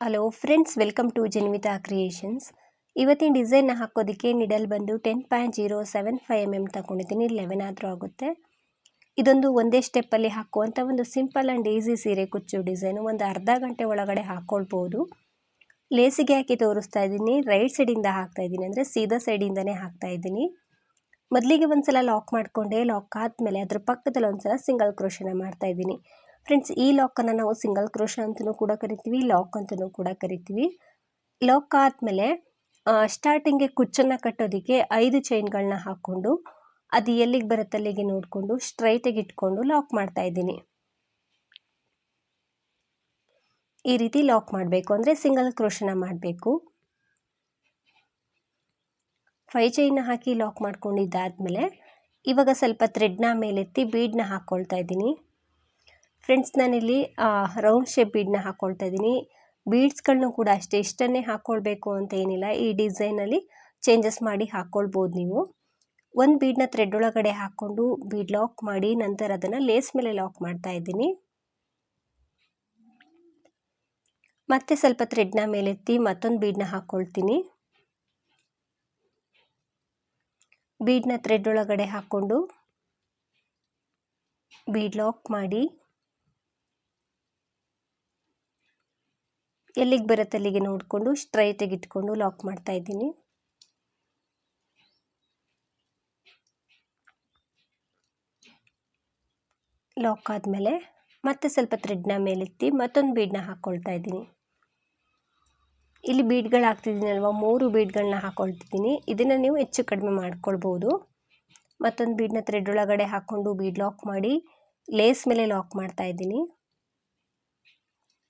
Hello friends welcome to Janvitha creations ಇವತ್ತಿನ ಡಿಸೈನ್ನ ಹಾಕೋದಕ್ಕೆ ನಿಡಲ್ ಬಂದು ten point zero seven five M M ತಗೊಂಡಿದ್ದೀನಿ ಲೆವೆನ್ ಆದರೂ ಆಗುತ್ತೆ. ಇದೊಂದು ಒಂದೇ ಸ್ಟೆಪ್ಪಲ್ಲಿ ಹಾಕುವಂಥ ಒಂದು ಸಿಂಪಲ್ ಆ್ಯಂಡ್ ಈಸಿ ಸೀರೆ ಕುಚ್ಚು ಡಿಸೈನು ಒಂದು ಅರ್ಧ ಗಂಟೆ ಒಳಗಡೆ ಹಾಕ್ಕೊಳ್ಬೋದು ಲೇಸಿಗೆ ಹಾಕಿ ತೋರಿಸ್ತಾ ಇದ್ದೀನಿ ರೈಟ್ ಸೈಡಿಂದ ಹಾಕ್ತಾ ಇದ್ದೀನಿ ಅಂದರೆ ಸೀದಾ ಸೈಡಿಂದನೇ ಹಾಕ್ತಾ ಇದ್ದೀನಿ. ಮೊದಲಿಗೆ ಒಂದು ಸಲ ಲಾಕ್ ಮಾಡಿಕೊಂಡೆ ಲಾಕ್ ಆದಮೇಲೆ ಅದ್ರ ಪಕ್ಕದಲ್ಲಿ ಒಂದು ಸಲ ಸಿಂಗಲ್ ಕ್ರೋಶನ ಮಾಡ್ತಾ ಇದ್ದೀನಿ. ಫ್ರೆಂಡ್ಸ್, ಈ ಲಾಕನ್ನು ನಾವು ಸಿಂಗಲ್ ಕ್ರೋಶ ಅಂತಲೂ ಕೂಡ ಕರಿತೀವಿ, ಲಾಕ್ ಅಂತಲೂ ಕೂಡ ಕರಿತೀವಿ. ಲಾಕ್ ಆದಮೇಲೆ ಸ್ಟಾರ್ಟಿಂಗ್ಗೆ ಕುಚ್ಚನ್ನು ಕಟ್ಟೋದಕ್ಕೆ ಐದು ಚೈನ್ಗಳನ್ನ ಹಾಕ್ಕೊಂಡು, ಅದು ಎಲ್ಲಿಗೆ ಬರುತ್ತೆ ಅಲ್ಲಿಗೆ ನೋಡಿಕೊಂಡು ಸ್ಟ್ರೈಟಾಗಿ ಇಟ್ಕೊಂಡು ಲಾಕ್ ಮಾಡ್ತಾ ಇದ್ದೀನಿ. ಈ ರೀತಿ ಲಾಕ್ ಮಾಡಬೇಕು ಅಂದರೆ ಸಿಂಗಲ್ ಕ್ರೋಶನ ಮಾಡಬೇಕು. ಫೈ ಚೈನ್ ಹಾಕಿ ಲಾಕ್ ಮಾಡ್ಕೊಂಡಿದ್ದಾದಮೇಲೆ, ಇವಾಗ ಸ್ವಲ್ಪ ಥ್ರೆಡ್ನ ಮೇಲೆತ್ತಿ ಬೀಡನ್ನ ಹಾಕ್ಕೊಳ್ತಾ ಇದ್ದೀನಿ. ಫ್ರೆಂಡ್ಸ್ ನಾನಿಲ್ಲಿ ರೌಂಡ್ ಶೇಪ್ ಬೀಡ್ನ ಹಾಕ್ಕೊಳ್ತಾ ಇದ್ದೀನಿ. ಬೀಡ್ಸ್ಗಳನ್ನೂ ಕೂಡ ಅಷ್ಟೇ, ಇಷ್ಟನ್ನೇ ಹಾಕ್ಕೊಳ್ಬೇಕು ಅಂತ ಏನಿಲ್ಲ. ಈ ಡಿಸೈನಲ್ಲಿ ಚೇಂಜಸ್ ಮಾಡಿ ಹಾಕ್ಕೊಳ್ಬೋದು ನೀವು. ಒಂದು ಬೀಡ್ನ ಥ್ರೆಡ್ ಒಳಗಡೆ ಹಾಕ್ಕೊಂಡು ಬೀಡ್ ಲಾಕ್ ಮಾಡಿ, ನಂತರ ಅದನ್ನು ಲೇಸ್ ಮೇಲೆ ಲಾಕ್ ಮಾಡ್ತಾ ಇದ್ದೀನಿ. ಮತ್ತೆ ಸ್ವಲ್ಪ ಥ್ರೆಡ್ನ ಮೇಲೆತ್ತಿ ಮತ್ತೊಂದು ಬೀಡ್ನ ಹಾಕ್ಕೊಳ್ತೀನಿ ಬೀಡ್ನ ಥ್ರೆಡ್ ಒಳಗಡೆ ಹಾಕ್ಕೊಂಡು ಬೀಡ್ ಲಾಕ್ ಮಾಡಿ ಎಲ್ಲಿಗೆ ಬರುತ್ತೆ ಅಲ್ಲಿಗೆ ನೋಡಿಕೊಂಡು ಸ್ಟ್ರೈಟಾಗಿ ಇಟ್ಕೊಂಡು ಲಾಕ್ ಮಾಡ್ತಾ ಇದ್ದೀನಿ. ಲಾಕ್ ಆದಮೇಲೆ ಮತ್ತೆ ಸ್ವಲ್ಪ ಥ್ರೆಡ್ನ ಮೇಲೆತ್ತಿ ಮತ್ತೊಂದು ಬೀಡನ್ನ ಹಾಕ್ಕೊಳ್ತಾ ಇದ್ದೀನಿ. ಇಲ್ಲಿ ಬೀಡ್ಗಳು ಹಾಕ್ತಿದ್ದೀನಲ್ವ ಮೂರು ಬೀಡ್ಗಳನ್ನ ಹಾಕ್ಕೊಳ್ತಿದ್ದೀನಿ ಇದನ್ನು ನೀವು ಹೆಚ್ಚು ಕಡಿಮೆ ಮಾಡ್ಕೊಳ್ಬೋದು. ಮತ್ತೊಂದು ಬೀಡನ್ನ ಥ್ರೆಡ್ ಒಳಗಡೆ ಹಾಕ್ಕೊಂಡು ಬೀಡ್ ಲಾಕ್ ಮಾಡಿ ಲೇಸ್ ಮೇಲೆ ಲಾಕ್ ಮಾಡ್ತಾ ಇದ್ದೀನಿ.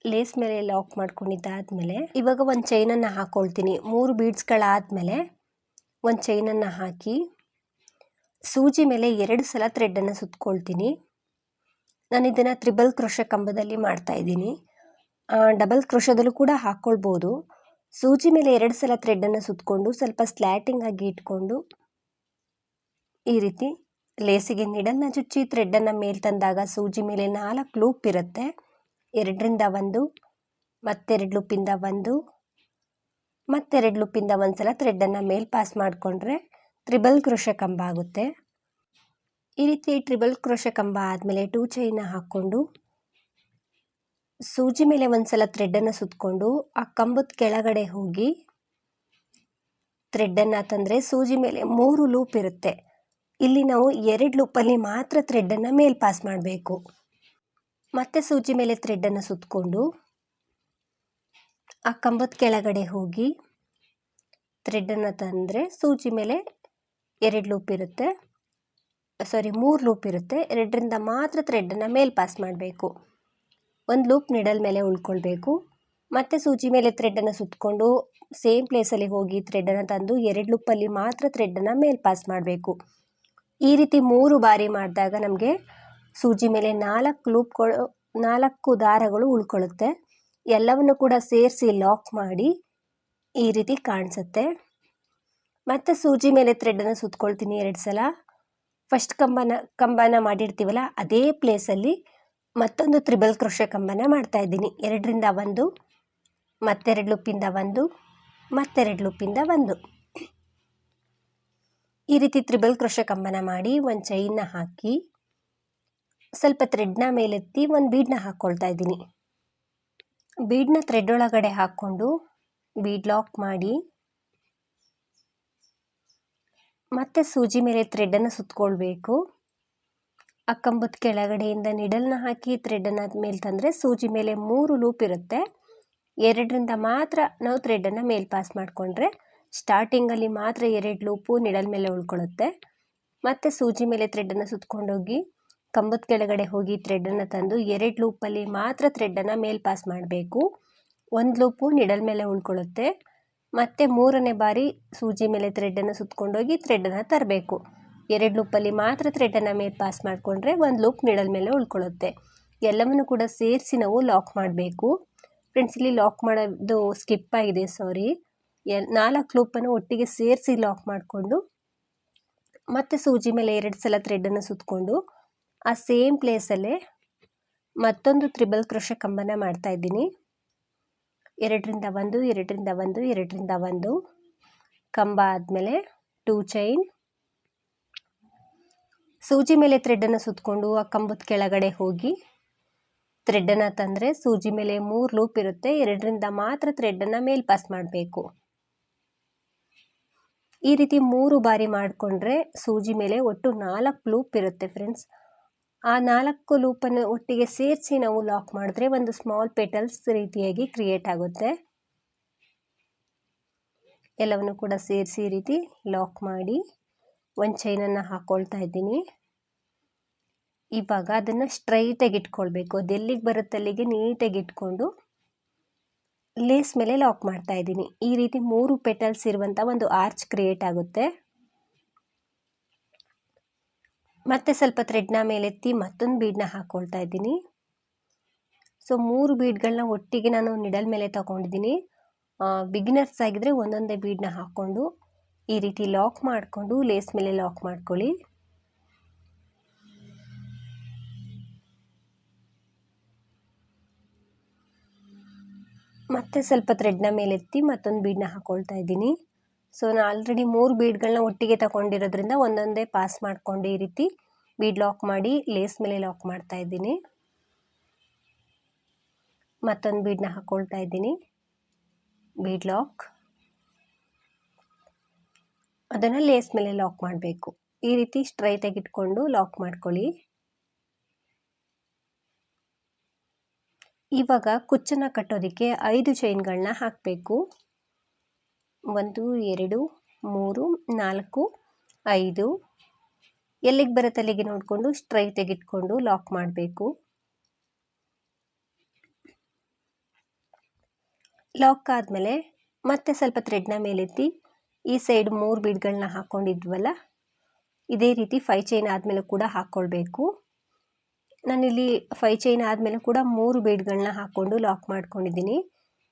ಲೇಸ್ ಮೇಲೆ ಲಾಕ್ ಮಾಡ್ಕೊಂಡಿದ್ದಾದಮೇಲೆ ಇವಾಗ ಒಂದು ಚೈನನ್ನು ಹಾಕ್ಕೊಳ್ತೀನಿ ಮೂರು ಬೀಡ್ಸ್ಗಳಾದಮೇಲೆ ಒಂದು ಚೈನನ್ನು ಹಾಕಿ ಸೂಜಿ ಮೇಲೆ ಎರಡು ಸಲ ಥ್ರೆಡ್ಡನ್ನು ಸುತ್ಕೊಳ್ತೀನಿ. ನಾನು ಇದನ್ನು ತ್ರಿಬಲ್ ಕ್ರೋಶ ಕಂಬದಲ್ಲಿ ಮಾಡ್ತಾಯಿದ್ದೀನಿ ಡಬಲ್ ಕ್ರೋಶದಲ್ಲೂ ಕೂಡ ಹಾಕ್ಕೊಳ್ಬೋದು ಸೂಜಿ ಮೇಲೆ ಎರಡು ಸಲ ಥ್ರೆಡ್ಡನ್ನು ಸುತ್ತಕೊಂಡು ಸ್ವಲ್ಪ ಸ್ಲ್ಯಾಟಿಂಗ್ ಆಗಿ ಇಟ್ಕೊಂಡು ಈ ರೀತಿ ಲೇಸಿಗೆ ನೀಡನ್ನು ಚುಚ್ಚಿ ಥ್ರೆಡ್ಡನ್ನು ಮೇಲೆ ತಂದಾಗ ಸೂಜಿ ಮೇಲೆ ನಾಲ್ಕು ಲೂಪ್ ಇರುತ್ತೆ. ಎರಡರಿಂದ ಒಂದು, ಮತ್ತೆರಡು ಲೂಪಿಂದ ಒಂದು, ಮತ್ತೆರಡು ಲೂಪಿಂದ ಒಂದು ಸಲ ಥ್ರೆಡ್ಡನ್ನು ಮೇಲೆ ಪಾಸ್ ಮಾಡಿಕೊಂಡ್ರೆ ತ್ರಿಬಲ್ ಕ್ರೋಶ ಕಂಬ ಆಗುತ್ತೆ. ಈ ರೀತಿ ಟ್ರಿಬಲ್ ಕ್ರೋಶ ಕಂಬ ಆದಮೇಲೆ ಟೂ ಚೈನ ಹಾಕ್ಕೊಂಡು, ಸೂಜಿ ಮೇಲೆ ಒಂದು ಸಲ ಥ್ರೆಡ್ಡನ್ನು ಸುತ್ತಕೊಂಡು ಆ ಕಂಬದ ಕೆಳಗಡೆ ಹೋಗಿ ಥ್ರೆಡ್ಡನ್ನು ತಂದರೆ ಸೂಜಿ ಮೇಲೆ ಮೂರು ಲೂಪ್ ಇರುತ್ತೆ. ಇಲ್ಲಿ ನಾವು ಎರಡು ಲೂಪಲ್ಲಿ ಮಾತ್ರ ಥ್ರೆಡ್ಡನ್ನು ಮೇಲೆ ಪಾಸ್ ಮಾಡಬೇಕು. ಮತ್ತೆ ಸೂಜಿ ಮೇಲೆ ಥ್ರೆಡ್ಡನ್ನು ಸುತ್ತಕೊಂಡು ಆ ಕಂಬದ ಕೆಳಗಡೆ ಹೋಗಿ ಥ್ರೆಡ್ಡನ್ನು ತಂದರೆ ಸೂಜಿ ಮೇಲೆ ಎರಡು ಲೂಪ್ ಇರುತ್ತೆ. ಸಾರಿ ಮೂರು ಲೂಪ್ ಇರುತ್ತೆ. ಎರಡರಿಂದ ಮಾತ್ರ ಥ್ರೆಡ್ಡನ್ನು ಮೇಲೆ ಪಾಸ್ ಮಾಡಬೇಕು. ಒಂದು ಲೂಪ್ ನಿಡಲ್ ಮೇಲೆ ಉಳ್ಕೊಳ್ಬೇಕು ಮತ್ತೆ ಸೂಜಿ ಮೇಲೆ ಥ್ರೆಡ್ಡನ್ನು ಸುತ್ತಕೊಂಡು ಸೇಮ್ ಪ್ಲೇಸಲ್ಲಿ ಹೋಗಿ ಥ್ರೆಡ್ಡನ್ನು ತಂದು ಎರಡು ಲೂಪಲ್ಲಿ ಮಾತ್ರ ಥ್ರೆಡ್ಡನ್ನು ಮೇಲೆ ಪಾಸ್ ಮಾಡಬೇಕು. ಈ ರೀತಿ ಮೂರು ಬಾರಿ ಮಾಡಿದಾಗ ನಮಗೆ ಸೂಜಿ ಮೇಲೆ ನಾಲ್ಕು ಲೂಪ್ಗಳು ನಾಲ್ಕು ದಾರಗಳು ಉಳ್ಕೊಳ್ಳುತ್ತೆ. ಎಲ್ಲವನ್ನು ಕೂಡ ಸೇರಿಸಿ ಲಾಕ್ ಮಾಡಿ ಈ ರೀತಿ ಕಾಣಿಸುತ್ತೆ. ಮತ್ತು ಸೂಜಿ ಮೇಲೆ ಥ್ರೆಡನ್ನು ಸುತ್ಕೊಳ್ತೀನಿ ಎರಡು ಸಲ. ಫಸ್ಟ್ ಕಂಬನ ಕಂಬನ ಮಾಡಿರ್ತೀವಲ್ಲ, ಅದೇ ಪ್ಲೇಸಲ್ಲಿ ಮತ್ತೊಂದು ತ್ರಿಬಲ್ ಕ್ರೋಶ ಕಂಬನ ಮಾಡ್ತಾ ಇದ್ದೀನಿ. ಎರಡರಿಂದ ಒಂದು, ಮತ್ತೆರಡು ಲುಪ್ಪಿಂದ ಒಂದು, ಮತ್ತೆರಡು ಲುಪ್ಪಿಂದ ಒಂದು. ಈ ರೀತಿ ತ್ರಿಬಲ್ ಕ್ರೋಶ ಕಂಬನ ಮಾಡಿ ಒಂದು ಚೈನ್ನ ಹಾಕಿ ಸ್ವಲ್ಪ ಥ್ರೆಡ್ನ ಮೇಲೆತ್ತಿ ಒಂದು ಬೀಡನ್ನ ಹಾಕ್ಕೊಳ್ತಾ ಇದ್ದೀನಿ. ಬೀಡನ್ನ ಥ್ರೆಡ್ ಒಳಗಡೆ ಹಾಕ್ಕೊಂಡು ಬೀಡ್ ಲಾಕ್ ಮಾಡಿ ಮತ್ತೆ ಸೂಜಿ ಮೇಲೆ ಥ್ರೆಡ್ಡನ್ನು ಸುತ್ತಕೊಳ್ಬೇಕು ಕಂಬದ ಕೆಳಗಡೆಯಿಂದ ನಿಡಲ್ನ ಹಾಕಿ ಥ್ರೆಡ್ಡನ್ನು ಮೇಲೆ ತಂದರೆ ಸೂಜಿ ಮೇಲೆ ಮೂರು ಲೂಪ್ ಇರುತ್ತೆ. ಎರಡರಿಂದ ಮಾತ್ರ ನಾವು ಥ್ರೆಡ್ಡನ್ನು ಮೇಲೆ ಪಾಸ್ ಮಾಡಿಕೊಂಡ್ರೆ ಸ್ಟಾರ್ಟಿಂಗಲ್ಲಿ ಮಾತ್ರ ಎರಡು ಲೂಪು ನಿಡಲ್ ಮೇಲೆ ಉಳ್ಕೊಳ್ಳುತ್ತೆ ಮತ್ತು ಸೂಜಿ ಮೇಲೆ ಥ್ರೆಡ್ಡನ್ನು ಸುತ್ಕೊಂಡೋಗಿ ಕಂಬದ ಕೆಳಗಡೆ ಹೋಗಿ ಥ್ರೆಡ್ಡನ್ನು ತಂದು ಎರಡು ಲೂಪಲ್ಲಿ ಮಾತ್ರ ಥ್ರೆಡ್ಡನ್ನು ಮೇಲೆ ಪಾಸ್ ಮಾಡಬೇಕು. ಒಂದು ಲೂಪು ನಿಡಲ್ ಮೇಲೆ ಉಳ್ಕೊಳ್ಳುತ್ತೆ ಮತ್ತು ಮೂರನೇ ಬಾರಿ ಸೂಜಿ ಮೇಲೆ ಥ್ರೆಡ್ಡನ್ನು ಸುತ್ಕೊಂಡೋಗಿ ಥ್ರೆಡ್ಡನ್ನು ತರಬೇಕು. ಎರಡು ಲೂಪಲ್ಲಿ ಮಾತ್ರ ಥ್ರೆಡ್ಡನ್ನು ಮೇಲೆ ಪಾಸ್ ಮಾಡಿಕೊಂಡ್ರೆ ಒಂದು ಲೂಪ್ ನಿಡಲ್ ಮೇಲೆ ಉಳ್ಕೊಳ್ಳುತ್ತೆ ಎಲ್ಲವನ್ನು ಕೂಡ ಸೇರಿಸಿ ನಾವು ಲಾಕ್ ಮಾಡಬೇಕು. ಫ್ರೆಂಡ್ಸ್ ಇಲ್ಲಿ ಲಾಕ್ ಮಾಡೋದು ಸ್ಕಿಪ್ ಆಗಿದೆ ಸಾರಿ ಎಲ್, ನಾಲ್ಕು ಲೂಪನ್ನು ಒಟ್ಟಿಗೆ ಸೇರಿಸಿ ಲಾಕ್ ಮಾಡಿಕೊಂಡು ಮತ್ತು ಸೂಜಿ ಮೇಲೆ ಎರಡು ಸಲ ಥ್ರೆಡ್ಡನ್ನು ಸುತ್ತಕೊಂಡು ಆ ಸೇಮ್ ಪ್ಲೇಸಲ್ಲೇ ಮತ್ತೊಂದು ತ್ರಿಬಲ್ ಕ್ರೋಶ ಕಂಬನ ಮಾಡ್ತಾ ಇದ್ದೀನಿ. ಎರಡರಿಂದ ಒಂದು ಎರಡರಿಂದ ಒಂದು ಎರಡರಿಂದ ಒಂದು. ಕಂಬ ಆದಮೇಲೆ ಟೂ ಚೈನ್ ಸೂಜಿ ಮೇಲೆ ಥ್ರೆಡ್ಡನ್ನು ಸುತ್ತಕೊಂಡು ಆ ಕಂಬದ ಕೆಳಗಡೆ ಹೋಗಿ ಥ್ರೆಡ್ಡನ್ನು ತಂದರೆ ಸೂಜಿ ಮೇಲೆ ಮೂರು ಲೂಪ್ ಇರುತ್ತೆ. ಎರಡರಿಂದ ಮಾತ್ರ ಥ್ರೆಡ್ಡನ್ನು ಮೇಲ್ ಪಾಸ್ ಮಾಡಬೇಕು. ಈ ರೀತಿ ಮೂರು ಬಾರಿ ಮಾಡಿಕೊಂಡ್ರೆ ಸೂಜಿ ಮೇಲೆ ಒಟ್ಟು ನಾಲ್ಕು ಲೂಪ್ ಇರುತ್ತೆ ಫ್ರೆಂಡ್ಸ್ ಆ ನಾಲ್ಕು ಲೂಪನ್ನು ಒಟ್ಟಿಗೆ ಸೇರಿಸಿ ನಾವು ಲಾಕ್ ಮಾಡಿದ್ರೆ ಒಂದು ಸ್ಮಾಲ್ ಪೆಟಲ್ಸ್ ರೀತಿಯಾಗಿ ಕ್ರಿಯೇಟ್ ಆಗುತ್ತೆ. ಎಲ್ಲವನ್ನು ಕೂಡ ಸೇರಿಸಿ ಈ ರೀತಿ ಲಾಕ್ ಮಾಡಿ ಒಂದು ಚೈನನ್ನು ಹಾಕ್ಕೊಳ್ತಾ ಇದ್ದೀನಿ. ಇವಾಗ ಅದನ್ನು ಸ್ಟ್ರೈಟಾಗಿ ಇಟ್ಕೊಳ್ಬೇಕು. ಅದು ಎಲ್ಲಿಗೆ ಬರುತ್ತೆ ಅಲ್ಲಿಗೆ ನೀಟಾಗಿ ಇಟ್ಕೊಂಡು ಲೇಸ್ ಮೇಲೆ ಲಾಕ್ ಮಾಡ್ತಾ ಇದ್ದೀನಿ. ಈ ರೀತಿ ಮೂರು ಪೆಟಲ್ಸ್ ಇರುವಂಥ ಒಂದು ಆರ್ಚ್ ಕ್ರಿಯೇಟ್ ಆಗುತ್ತೆ. ಮತ್ತೆ ಸ್ವಲ್ಪ ಥ್ರೆಡ್ನ ಮೇಲೆತ್ತಿ ಮತ್ತೊಂದು ಬೀಡನ್ನ ಹಾಕ್ಕೊಳ್ತಾ ಇದ್ದೀನಿ. ಸೊ ಮೂರು ಬೀಡ್ಗಳನ್ನ ಒಟ್ಟಿಗೆ ನಾನು ನಿಡಲ್ ಮೇಲೆ ತಗೊಂಡಿದ್ದೀನಿ. ಬಿಗಿನರ್ಸ್ ಆಗಿದ್ರೆ ಒಂದೊಂದೇ ಬೀಡನ್ನ ಹಾಕ್ಕೊಂಡು ಈ ರೀತಿ ಲಾಕ್ ಮಾಡಿಕೊಂಡು ಲೇಸ್ ಮೇಲೆ ಲಾಕ್ ಮಾಡ್ಕೊಳ್ಳಿ. ಮತ್ತೆ ಸ್ವಲ್ಪ ಥ್ರೆಡ್ನ ಮೇಲೆತ್ತಿ ಮತ್ತೊಂದು ಬೀಡನ್ನ ಹಾಕ್ಕೊಳ್ತಾ ಇದ್ದೀನಿ. ಸೊ ನಾನು ಆಲ್ರೆಡಿ ಮೂರು ಬೀಡ್ಗಳನ್ನ ಒಟ್ಟಿಗೆ ತಗೊಂಡಿರೋದ್ರಿಂದ ಒಂದೊಂದೇ ಪಾಸ್ ಮಾಡಿಕೊಂಡು ಈ ರೀತಿ. ಬೀಡ್ ಲಾಕ್ ಮಾಡಿ ಲೇಸ್ ಮೇಲೆ ಲಾಕ್ ಮಾಡ್ತಾ ಇದ್ದೀನಿ. ಮತ್ತೊಂದು ಬೀಡ್ನ ಹಾಕ್ಕೊಳ್ತಾ ಇದ್ದೀನಿ. ಬೀಡ್ ಲಾಕ್ ಅದನ್ನು ಲೇಸ್ ಮೇಲೆ ಲಾಕ್ ಮಾಡಬೇಕು. ಈ ರೀತಿ ಸ್ಟ್ರೈಟಾಗಿ ಇಟ್ಕೊಂಡು ಲಾಕ್ ಮಾಡ್ಕೊಳ್ಳಿ. ಇವಾಗ ಕುಚ್ಚನ್ನು ಕಟ್ಟೋದಕ್ಕೆ ಐದು ಚೈನ್ಗಳನ್ನ ಹಾಕಬೇಕು. ಒಂದು, ಎರಡು, ಮೂರು, ನಾಲ್ಕು, ಐದು. ಎಲ್ಲಿಗೆ ಬರುತ್ತೆ ಅಲ್ಲಿಗೆ ನೋಡಿಕೊಂಡು ಸ್ಟ್ರೈಟಾಗಿ ಇಟ್ಕೊಂಡು ಲಾಕ್ ಮಾಡಬೇಕು. ಲಾಕ್ ಆದಮೇಲೆ ಮತ್ತೆ ಸ್ವಲ್ಪ ಥ್ರೆಡ್ನ ಮೇಲೆತ್ತಿ ಈ ಸೈಡ್ ಮೂರು ಬೀಡ್ಗಳನ್ನ ಹಾಕ್ಕೊಂಡಿದ್ವಲ್ಲ ಇದೇ ರೀತಿ ಫೈ ಚೈನ್ ಆದಮೇಲೆ ಕೂಡ ಹಾಕ್ಕೊಳ್ಬೇಕು ನಾನಿಲ್ಲಿ ಫೈ ಚೈನ್ ಆದಮೇಲೆ ಕೂಡ ಮೂರು ಬೀಡ್ಗಳನ್ನ ಹಾಕ್ಕೊಂಡು ಲಾಕ್ ಮಾಡ್ಕೊಂಡಿದ್ದೀನಿ.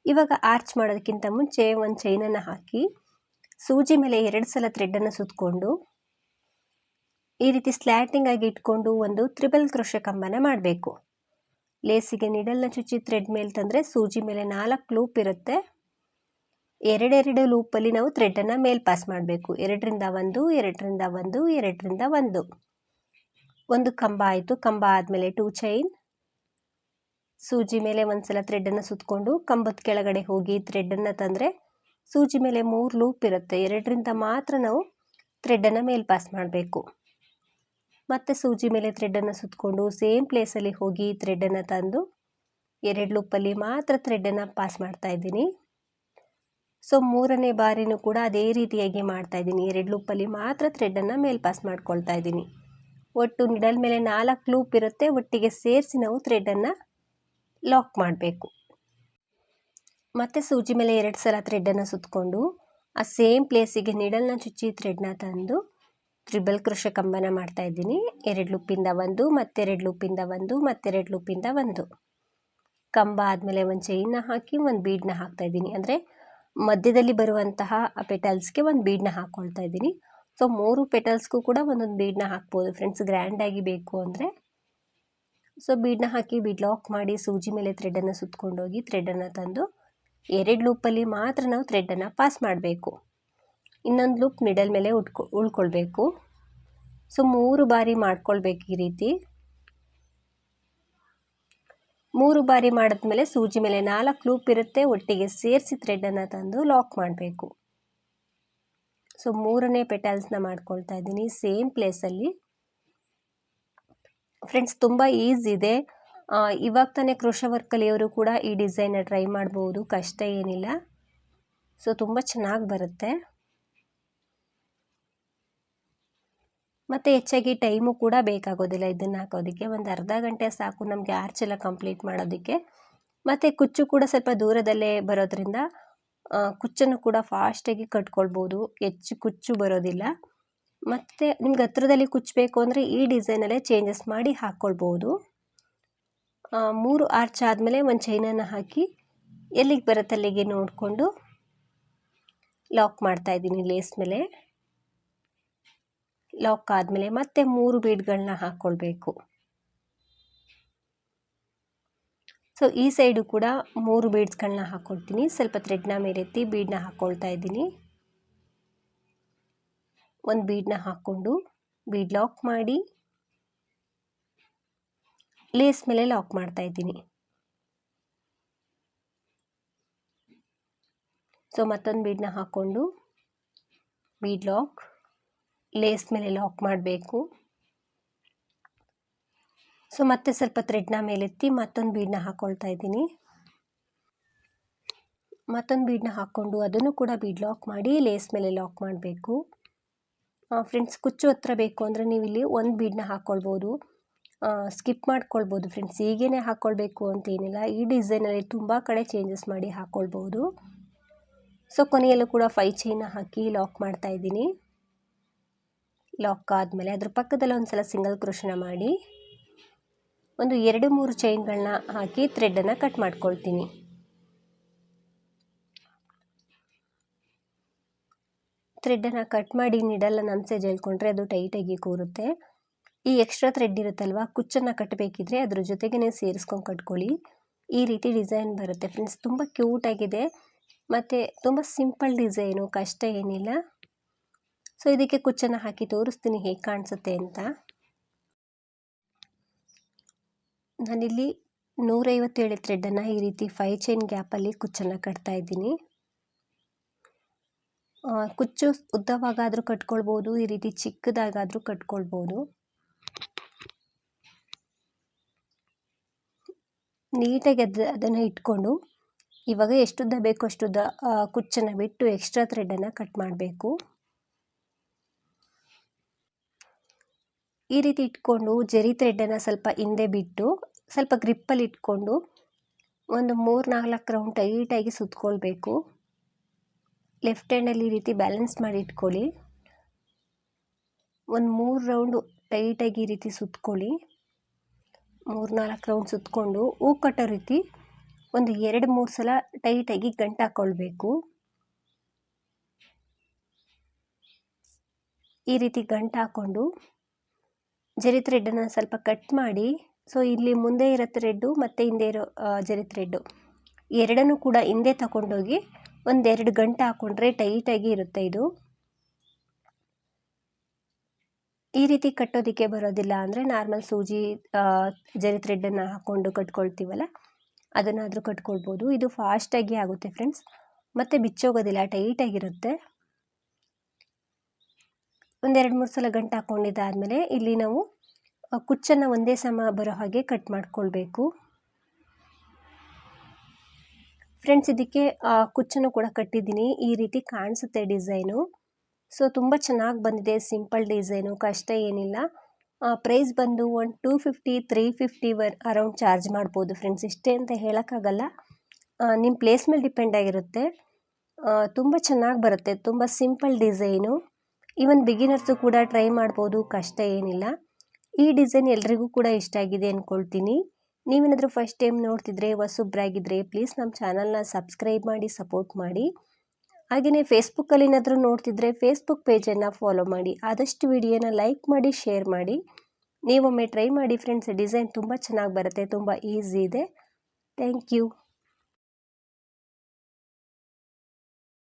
ಇವಾಗ ಆರ್ಚ್ ಮಾಡೋದಕ್ಕಿಂತ ಮುಂಚೆ ಒಂದು ಚೈನನ್ನು ಹಾಕಿ, ಸೂಜಿ ಮೇಲೆ ಎರಡು ಸಲ ಥ್ರೆಡ್ಡನ್ನು ಸುತ್ತಕೊಂಡು ಈ ರೀತಿ ಸ್ಲ್ಯಾಟಿಂಗ್ ಆಗಿ ಇಟ್ಕೊಂಡು ಒಂದು ತ್ರಿಬಲ್ ಕ್ರೋಶ ಕಂಬನ ಮಾಡಬೇಕು. ಲೇಸಿಗೆ ನಿಡಲ್ನ ಚುಚ್ಚಿ ಥ್ರೆಡ್ ಮೇಲೆ ತಂದರೆ ಸೂಜಿ ಮೇಲೆ ನಾಲ್ಕು ಲೂಪ್ ಇರುತ್ತೆ. ಎರಡೆರಡು ಲೂಪಲ್ಲಿ ನಾವು ಥ್ರೆಡ್ಡನ್ನು ಮೇಲ್ ಪಾಸ್ ಮಾಡಬೇಕು. ಎರಡರಿಂದ ಒಂದು ಎರಡರಿಂದ ಒಂದು ಎರಡರಿಂದ ಒಂದು. ಒಂದು ಕಂಬ ಆಯಿತು. ಕಂಬ ಆದಮೇಲೆ ಟೂ ಚೈನ್ ಸೂಜಿ ಮೇಲೆ ಒಂದು ಸಲ ಥ್ರೆಡ್ಡನ್ನು ಸುತ್ತಕೊಂಡು ಕಂಬದ ಕೆಳಗಡೆ ಹೋಗಿ ಥ್ರೆಡ್ಡನ್ನು ತಂದರೆ ಸೂಜಿ ಮೇಲೆ ಮೂರು ಲೂಪ್ ಇರುತ್ತೆ. ಎರಡರಿಂದ ಮಾತ್ರ ನಾವು ಥ್ರೆಡ್ಡನ್ನು ಮೇಲ್ ಪಾಸ್ ಮಾಡಬೇಕು. ಮತ್ತು ಸೂಜಿ ಮೇಲೆ ಥ್ರೆಡ್ಡನ್ನು ಸುತ್ತಕೊಂಡು ಸೇಮ್ ಪ್ಲೇಸಲ್ಲಿ ಹೋಗಿ ಥ್ರೆಡ್ಡನ್ನು ತಂದು ಎರಡು ಲೂಪಲ್ಲಿ ಮಾತ್ರ ಥ್ರೆಡ್ಡನ್ನು ಪಾಸ್ ಮಾಡ್ತಾ ಇದ್ದೀನಿ. ಸೊ ಮೂರನೇ ಬಾರಿನೂ ಕೂಡ ಅದೇ ರೀತಿಯಾಗಿ ಮಾಡ್ತಾ ಇದ್ದೀನಿ. ಎರಡು ಲೂಪಲ್ಲಿ ಮಾತ್ರ ಥ್ರೆಡ್ಡನ್ನು ಮೇಲ್ ಪಾಸ್ ಮಾಡ್ಕೊಳ್ತಾ ಇದ್ದೀನಿ. ಒಟ್ಟು ನಿಡಲ್ ಮೇಲೆ ನಾಲ್ಕು ಲೂಪ್ ಇರುತ್ತೆ. ಒಟ್ಟಿಗೆ ಸೇರಿಸಿ ನಾವು ಥ್ರೆಡ್ಡನ್ನು ಲಾಕ್ ಮಾಡಬೇಕು. ಮತ್ತು ಸೂಜಿ ಮೇಲೆ ಎರಡು ಸಲ ಥ್ರೆಡ್ಡನ್ನು ಸುತ್ತಕೊಂಡು ಆ ಸೇಮ್ ಪ್ಲೇಸಿಗೆ ನಿಡಲ್ನ ಚುಚ್ಚಿ ಥ್ರೆಡ್ನ ತಂದು ತ್ರಿಬಲ್ ಕೃಷ ಕಂಬನ ಮಾಡ್ತಾ ಇದ್ದೀನಿ. ಎರಡು ಲುಪ್ಪಿಂದ ಒಂದು ಮತ್ತೆರಡು ಲುಪ್ಪಿಂದ ಒಂದು ಮತ್ತೆರಡು ಲುಪ್ಪಿಂದ ಒಂದು. ಕಂಬ ಆದಮೇಲೆ ಒಂದು ಚೈನ್ನ ಹಾಕಿ, ಒಂದು ಬೀಡನ್ನ ಹಾಕ್ತಾ ಇದ್ದೀನಿ. ಅಂದರೆ ಮಧ್ಯದಲ್ಲಿ ಬರುವಂತಹ ಪೆಟಲ್ಸ್ಗೆ ಒಂದು ಬೀಡನ್ನ ಹಾಕ್ಕೊಳ್ತಾ ಇದ್ದೀನಿ. ಸೊ ಮೂರು ಪೆಟಲ್ಸ್ಗೂ ಕೂಡ ಒಂದೊಂದು ಬೀಡನ್ನ ಹಾಕ್ಬೋದು. ಫ್ರೆಂಡ್ಸ್ ಗ್ರ್ಯಾಂಡಾಗಿ ಬೇಕು ಅಂದರೆ ಸೊ ಬೀಡನ್ನ ಹಾಕಿ ಬೀಡ್ ಲಾಕ್ ಮಾಡಿ, ಸೂಜಿ ಮೇಲೆ ಥ್ರೆಡನ್ನು ಸುತ್ತಕೊಂಡೋಗಿ ಥ್ರೆಡನ್ನು ತಂದು, ಎರಡು ಲೂಪಲ್ಲಿ ಮಾತ್ರ ನಾವು ಥ್ರೆಡನ್ನು ಪಾಸ್ ಮಾಡಬೇಕು. ಇನ್ನೊಂದು ಲೂಪ್ ಮಿಡಲ್ ಮೇಲೆ ಉಟ್ಕೊ, ಉಳ್ಕೊಳ್ಬೇಕು. ಸೊ ಮೂರು ಬಾರಿ ಮಾಡ್ಕೊಳ್ಬೇಕು ಈ ರೀತಿ. ಮೂರು ಬಾರಿ ಮಾಡಿದ್ಮೇಲೆ ಸೂಜಿ ಮೇಲೆ ನಾಲ್ಕು ಲೂಪ್ ಇರುತ್ತೆ, ಒಟ್ಟಿಗೆ ಸೇರಿಸಿ ಥ್ರೆಡನ್ನು ತಂದು ಲಾಕ್ ಮಾಡಬೇಕು. ಸೊ ಮೂರನೇ ಪೆಟಲ್ಸ್ನ ಮಾಡ್ಕೊಳ್ತಾ ಇದ್ದೀನಿ ಸೇಮ್ ಪ್ಲೇಸಲ್ಲಿ ಫ್ರೆಂಡ್ಸ್ ತುಂಬ ಈಸಿ ಇದೆ. ಇವಾಗ ತಾನೇ ವರ್ಕ್ ಕಲಿಯೋರು ಕೂಡ ಈ ಡಿಸೈನ್ನ ಟ್ರೈ ಮಾಡ್ಬೋದು, ಕಷ್ಟ ಏನಿಲ್ಲ. ಸೊ ತುಂಬ ಚೆನ್ನಾಗಿ ಬರುತ್ತೆ. ಮತ್ತು ಹೆಚ್ಚಾಗಿ ಟೈಮು ಕೂಡ ಬೇಕಾಗೋದಿಲ್ಲ ಇದನ್ನು ಹಾಕೋದಕ್ಕೆ. ಒಂದು ಅರ್ಧ ಗಂಟೆ ಸಾಕು ನಮಗೆ ಆರ್ಚ್ ಕಂಪ್ಲೀಟ್ ಮಾಡೋದಕ್ಕೆ. ಮತ್ತು ಕುಚ್ಚು ಕೂಡ ಸ್ವಲ್ಪ ದೂರದಲ್ಲೇ ಬರೋದ್ರಿಂದ ಕುಚ್ಚನ್ನು ಕೂಡ ಫಾಸ್ಟಾಗಿ ಕಟ್ಕೊಳ್ಬೋದು. ಹೆಚ್ಚು ಕುಚ್ಚು ಬರೋದಿಲ್ಲ. ಮತ್ತು ನಿಮ್ಗೆ ಹತ್ರದಲ್ಲಿ ಕುಚ್ಚಬೇಕು ಅಂದರೆ ಈ ಡಿಸೈನಲ್ಲೇ ಚೇಂಜಸ್ ಮಾಡಿ ಹಾಕ್ಕೊಳ್ಬೋದು ಮೂರು ಆರ್ಚ್ ಆದಮೇಲೆ ಒಂದು ಚೈನನ್ನು ಹಾಕಿ ಎಲ್ಲಿಗೆ ಬರುತ್ತೆ ಅಲ್ಲಿಗೆ ನೋಡಿಕೊಂಡು ಲಾಕ್ ಮಾಡ್ತಾ ಇದ್ದೀನಿ ಲೇಸ್ ಮೇಲೆ. ಲಾಕ್ ಆದಮೇಲೆ ಮತ್ತೆ ಮೂರು ಬೀಡ್ಗಳನ್ನ ಹಾಕ್ಕೊಳ್ಬೇಕು ಸೊ ಈ ಸೈಡು ಕೂಡ ಮೂರು ಬೀಡ್ಸ್ಗಳನ್ನ ಹಾಕ್ಕೊಳ್ತೀನಿ ಸ್ವಲ್ಪ ಥ್ರೆಡ್ನ ಮೇಲೆತ್ತಿ ಬೀಡನ್ನ ಹಾಕ್ಕೊಳ್ತಾ ಇದ್ದೀನಿ. ಒಂದು ಬೀಡನ್ನ ಹಾಕ್ಕೊಂಡು ಬೀಡ್ ಲಾಕ್ ಮಾಡಿ ಲೇಸ್ ಮೇಲೆ ಲಾಕ್ ಮಾಡ್ತಾ ಇದ್ದೀನಿ. ಸೊ ಮತ್ತೊಂದು ಬೀಡನ್ನ ಹಾಕ್ಕೊಂಡು ಬೀಡ್ ಲಾಕ್ ಲೇಸ್ ಮೇಲೆ ಲಾಕ್ ಮಾಡಬೇಕು. ಸೊ ಮತ್ತೆ ಸ್ವಲ್ಪ ಥ್ರೆಡ್ನ ಮೇಲೆತ್ತಿ ಮತ್ತೊಂದು ಬೀಡನ್ನ ಹಾಕ್ಕೊಳ್ತಾ ಇದ್ದೀನಿ. ಮತ್ತೊಂದು ಬೀಡನ್ನ ಹಾಕ್ಕೊಂಡು ಅದನ್ನು ಕೂಡ ಬೀಡ್ ಲಾಕ್ ಮಾಡಿ ಲೇಸ್ ಮೇಲೆ ಲಾಕ್ ಮಾಡಬೇಕು. ಫ್ರೆಂಡ್ಸ್ ಕುಚ್ಚು ಹತ್ರ ಬೇಕು ಅಂದರೆ ನೀವು ಇಲ್ಲಿ ಒಂದು ಬೀಡನ್ನ ಹಾಕ್ಕೊಳ್ಬೋದು ಸ್ಕಿಪ್ ಮಾಡ್ಕೊಳ್ಬೋದು ಫ್ರೆಂಡ್ಸ್ ಹೀಗೇ ಹಾಕ್ಕೊಳ್ಬೇಕು ಅಂತೇನಿಲ್ಲ ಈ ಡಿಸೈನಲ್ಲಿ ತುಂಬ ಕಡೆ ಚೇಂಜಸ್ ಮಾಡಿ ಹಾಕ್ಕೊಳ್ಬೋದು ಸೊ ಕೊನೆಯಲ್ಲೂ ಕೂಡ ಫೈ ಚೈನ ಹಾಕಿ ಲಾಕ್ ಮಾಡ್ತಾ ಇದ್ದೀನಿ. ಲಾಕ್ ಆದಮೇಲೆ ಅದ್ರ ಪಕ್ಕದಲ್ಲಿ ಒಂದು ಸಲ ಸಿಂಗಲ್ ಕ್ರೋಶನ ಮಾಡಿ. ಒಂದು ಎರಡು ಮೂರು ಚೈನ್ಗಳನ್ನ ಹಾಕಿ ಥ್ರೆಡ್ಡನ್ನು ಕಟ್ ಮಾಡ್ಕೊಳ್ತೀನಿ. ಥ್ರೆಡ್ಡನ್ನು ಕಟ್ ಮಾಡಿ ನೀಡಲ್ಲ ನಮ್ಮ ಸೈಜ್ ಹೇಳ್ಕೊಂಡ್ರೆ ಅದು ಟೈಟಾಗಿ ಕೂರುತ್ತೆ. ಈ ಎಕ್ಸ್ಟ್ರಾ ಥ್ರೆಡ್ ಇರುತ್ತಲ್ವ, ಕುಚ್ಚನ್ನು ಕಟ್ಟಬೇಕಿದ್ರೆ ಅದ್ರ ಜೊತೆಗೇ ಸೇರಿಸ್ಕೊಂಡು ಕಟ್ಕೊಳ್ಳಿ. ಈ ರೀತಿ ಡಿಸೈನ್ ಬರುತ್ತೆ ಫ್ರೆಂಡ್ಸ್ ತುಂಬ ಕ್ಯೂಟಾಗಿದೆ ಮತ್ತು ತುಂಬ ಸಿಂಪಲ್ ಡಿಸೈನು ಕಷ್ಟ ಏನಿಲ್ಲ. ಸೊ ಇದಕ್ಕೆ ಕುಚ್ಚನ್ನು ಹಾಕಿ ತೋರಿಸ್ತೀನಿ ಹೇಗೆ ಕಾಣಿಸುತ್ತೆ ಅಂತ. ನಾನಿಲ್ಲಿ ನೂರೈವತ್ತೇಳು ಥ್ರೆಡ್ಡನ್ನು ಈ ರೀತಿ ಫೈ ಚೈನ್ ಗ್ಯಾಪಲ್ಲಿ ಕುಚ್ಚನ್ನು ಕಟ್ತಾ ಇದ್ದೀನಿ. ಕುಚ್ಚು ಉದ್ದವಾಗಾದರೂ ಕಟ್ಕೊಳ್ಬೋದು, ಈ ರೀತಿ ಚಿಕ್ಕದಾಗಾದರೂ ಕಟ್ಕೊಳ್ಬೋದು. ನೀಟಾಗಿ ಅದು, ಅದನ್ನು ಇಟ್ಕೊಂಡು, ಇವಾಗ ಎಷ್ಟುದ್ದ ಬೇಕು ಅಷ್ಟುದ್ದ ಕುಚ್ಚನ್ನು ಬಿಟ್ಟು ಎಕ್ಸ್ಟ್ರಾ ಥ್ರೆಡನ್ನು ಕಟ್ ಮಾಡಬೇಕು. ಈ ರೀತಿ ಇಟ್ಕೊಂಡು, ಜರಿ ಥ್ರೆಡನ್ನು ಸ್ವಲ್ಪ ಹಿಂದೆ ಬಿಟ್ಟು, ಸ್ವಲ್ಪ ಗ್ರಿಪ್ಪಲ್ಲಿ ಇಟ್ಕೊಂಡು, ಒಂದು ಮೂರು ನಾಲ್ಕು ರೌಂಡ್ ಟೈಟಾಗಿ ಸುತ್ಕೊಳ್ಬೇಕು. ಲೆಫ್ಟ್ ಹ್ಯಾಂಡಲ್ಲಿ ಈ ರೀತಿ ಬ್ಯಾಲೆನ್ಸ್ ಮಾಡಿ ಇಟ್ಕೊಳ್ಳಿ. ಒಂದು ಮೂರು ರೌಂಡು ಟೈಟಾಗಿ ಈ ರೀತಿ ಸುತ್ಕೊಳ್ಳಿ. ಮೂರು ನಾಲ್ಕು ರೌಂಡ್ ಸುತ್ತಕೊಂಡು ಹೂ ಕಟ್ಟೋ ರೀತಿ ಒಂದು ಎರಡು ಮೂರು ಸಲ ಟೈಟಾಗಿ ಗಂಟು ಹಾಕ್ಕೊಳ್ಬೇಕು ಈ ರೀತಿ ಗಂಟು ಹಾಕ್ಕೊಂಡು ಜರಿ ಥ್ರೆಡ್ಡನ್ನು ಸ್ವಲ್ಪ ಕಟ್ ಮಾಡಿ ಸೊ ಇಲ್ಲಿ ಮುಂದೆ ಇರೋ ಥ್ರೆಡ್ಡು ಮತ್ತು ಹಿಂದೆ ಇರೋ ಜರಿ ಥ್ರೆಡ್ಡು ಎರಡನ್ನೂ ಕೂಡ ಹಿಂದೆ ತಗೊಂಡೋಗಿ ಒಂದೆರಡು ಗಂಟೆ ಹಾಕ್ಕೊಂಡ್ರೆ ಟೈಟಾಗಿ ಇರುತ್ತೆ ಇದು. ಈ ರೀತಿ ಕಟ್ಟೋದಕ್ಕೆ ಬರೋದಿಲ್ಲ ಅಂದರೆ ನಾರ್ಮಲ್ ಸೂಜಿ ಜರಿ ಥ್ರೆಡ್ಡನ್ನು ಹಾಕ್ಕೊಂಡು ಕಟ್ಕೊಳ್ತೀವಲ್ಲ, ಅದನ್ನಾದರೂ ಕಟ್ಕೊಳ್ಬೋದು. ಇದು ಫಾಸ್ಟಾಗಿ ಆಗುತ್ತೆ ಫ್ರೆಂಡ್ಸ್ ಮತ್ತು ಬಿಚ್ಚೋಗೋದಿಲ್ಲ ಟೈಟಾಗಿರುತ್ತೆ ಒಂದೆರಡು ಮೂರು ಸಲ ಗಂಟೆ ಹಾಕ್ಕೊಂಡಿದ್ದಾದಮೇಲೆ ಇಲ್ಲಿ ನಾವು ಕುಚ್ಚನ್ನು ಒಂದೇ ಸಮ ಬರೋ ಹಾಗೆ ಕಟ್ ಮಾಡ್ಕೊಳ್ಬೇಕು. ಫ್ರೆಂಡ್ಸ್ ಇದಕ್ಕೆ ಕುಚ್ಚನ್ನು ಕೂಡ ಕಟ್ಟಿದ್ದೀನಿ. ಈ ರೀತಿ ಕಾಣಿಸುತ್ತೆ ಡಿಸೈನು. ಸೊ, ತುಂಬ ಚೆನ್ನಾಗಿ ಬಂದಿದೆ. ಸಿಂಪಲ್ ಡಿಸೈನು, ಕಷ್ಟ ಏನಿಲ್ಲ. ಪ್ರೈಸ್ ಬಂದು ಒಂದು ಟೂ ಫಿಫ್ಟಿ ತ್ರೀ ಫಿಫ್ಟಿ ವರ್ ಅರೌಂಡ್ ಚಾರ್ಜ್ ಮಾಡ್ಬೋದು ಫ್ರೆಂಡ್ಸ್ ಇಷ್ಟೇ ಅಂತ ಹೇಳೋಕ್ಕಾಗಲ್ಲ. ನಿಮ್ಮ ಪ್ಲೇಸ್ ಮೇಲೆ ಡಿಪೆಂಡ್ ಆಗಿರುತ್ತೆ. ತುಂಬ ಚೆನ್ನಾಗಿ ಬರುತ್ತೆ. ತುಂಬ ಸಿಂಪಲ್ ಡಿಸೈನು. ಈವನ್ ಬಿಗಿನರ್ಸು ಕೂಡ ಟ್ರೈ ಮಾಡ್ಬೋದು. ಕಷ್ಟ ಏನಿಲ್ಲ. ಈ ಡಿಸೈನ್ ಎಲ್ರಿಗೂ ಕೂಡ ಇಷ್ಟ ಆಗಿದೆ ಅಂದ್ಕೊಳ್ತೀನಿ ನೀವೇನಾದರೂ ಫಸ್ಟ್ ಟೈಮ್ ನೋಡ್ತಿದ್ರೆ ಹೊಸಬ್ರಾಗಿದ್ದರೆ ಪ್ಲೀಸ್ ನಮ್ಮ ಚಾನಲ್ನ ಸಬ್ಸ್ಕ್ರೈಬ್ ಮಾಡಿ ಸಪೋರ್ಟ್ ಮಾಡಿ. ಹಾಗೆಯೇ ಫೇಸ್ಬುಕ್ಕಲ್ಲಿ ಏನಾದರೂ ನೋಡ್ತಿದ್ರೆ ಫೇಸ್ಬುಕ್ ಪೇಜನ್ನು ಫಾಲೋ ಮಾಡಿ. ಆದಷ್ಟು ವಿಡಿಯೋನ ಲೈಕ್ ಮಾಡಿ ಶೇರ್ ಮಾಡಿ. ನೀವೊಮ್ಮೆ ಟ್ರೈ ಮಾಡಿ ಫ್ರೆಂಡ್ಸ್ ಡಿಸೈನ್ ತುಂಬ ಚೆನ್ನಾಗಿ ಬರುತ್ತೆ, ತುಂಬ ಈಸಿ ಇದೆ. Thank you